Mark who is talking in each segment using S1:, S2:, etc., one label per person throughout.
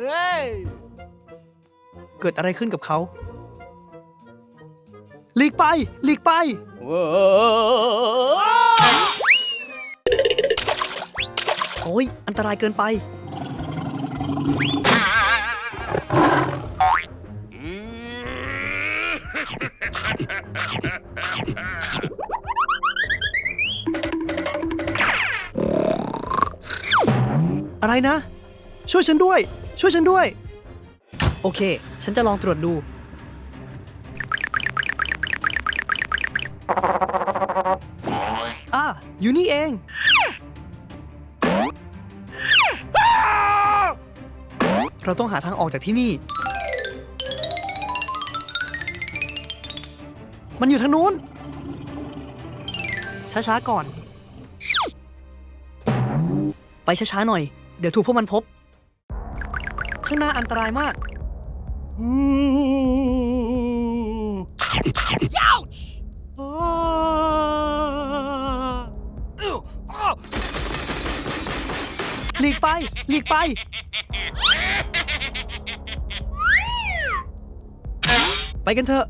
S1: เฮ้ย
S2: เกิดอะไรขึ้นกับเขาหลีกไปหลีกไป โอ้ย อันตรายเกินไป อะไรนะ ช่วยฉันด้วย ช่วยฉันด้วย โอเค ฉันจะลองตรวจดู อ่าอยู่นี่เอง เราต้องหาทางออกจากที่นี่ มันอยู่ทางนู้น ช้าๆก่อน ไปช้าๆหน่อย เดี๋ยวถูกพวกมันพบ ข้างหน้าอันตรายมากหลีกไป หลีกไป ไปกันเถอะ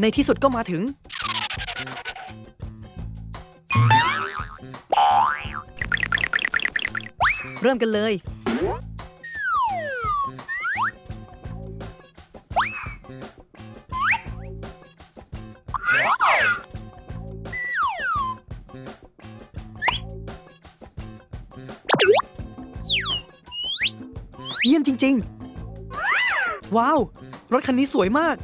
S2: ในที่สุดก็มาถึง เริ่มกันเลย เยี่ยมจริง ๆ ว้าว รถคันนี้สวยมาก